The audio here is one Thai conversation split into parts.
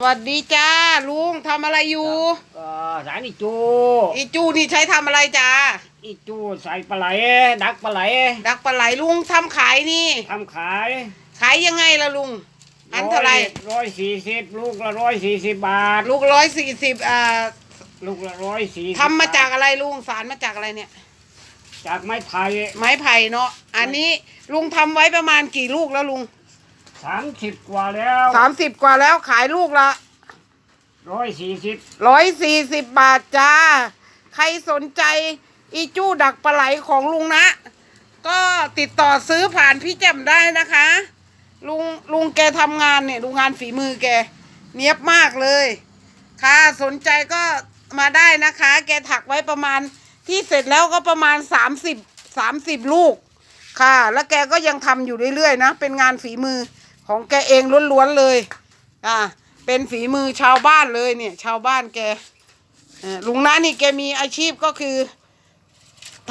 สวัสดีจ้าลุงทำอะไรอยู่ก็สายนี่จูอีจูนี่ใช้ทำอะไรจ้าอีจูใส่ปลาไหลดักปลาไหลดักปลาไหลลุงทำขายนี่ทำขายขายยังไงล่ะลุงอันเท่าไหร่ร้อยสี่สิบลูกละร้อยสี่สิบบาท ลูกร้อยสี่สิบอ่าลูกละร้อยสี่ทำมาจากอะไรลุงสารมาจากอะไรเนี่ย จากไม้ไผ่ไม้ไผ่เนาะอันนี้ลุงทำไว้ประมาณกี่ลูกแล้วลุง สามสิบกว่าแล้วสามสิบกว่าแล้วขายลูกละร้อยสี่สิบร้อยสี่สิบบาทจ้า ใครสนใจอีจู้ดักปลาไหลของลุงนะ ก็ติดต่อซื้อผ่านพี่แจ่มได้นะคะ ลุงลุงแกทำงานเนี่ยดูงานฝีมือแก เนียบมากเลย ค่ะ สนใจก็มาได้นะคะ แกถักไว้ประมาณที่เสร็จแล้วก็ประมาณสามสิบสามสิบลูกค่ะ แล้วแกก็ยังทำอยู่เรื่อยๆนะ เป็นงานฝีมือ ของแกเองล้วนๆเลย อ่า เป็นฝีมือชาวบ้านเลยเนี่ย ชาวบ้านแกลุงน้านี่แกมีอาชีพก็คือ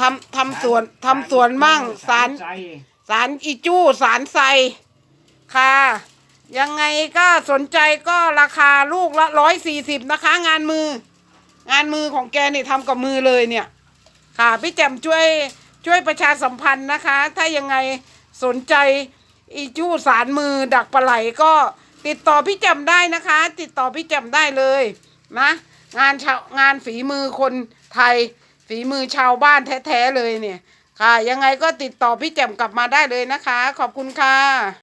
ทำทำสวนทำสวนมั่งสารใส่สารอีจู้สารไซค่ะ ยังไงก็สนใจก็ราคาลูกละร้อยสี่สิบนะคะ งานมือ งานมือของแกเนี่ยทำกับมือเลยเนี่ย ค่ะ พี่แจ่มช่วยช่วยประชาสัมพันธ์นะคะ ถ้ายังไงสนใจ อีจู้สารมือดักปลาไหลก็ติดต่อพี่แจมได้นะคะ ติดต่อพี่แจมได้เลยนะ งานชาวงานฝีมือคนไทย ฝีมือชาวบ้านแท้ๆเลยเนี่ย ค่ะ ยังไงก็ติดต่อพี่แจมกลับมาได้เลยนะคะ ขอบคุณค่ะ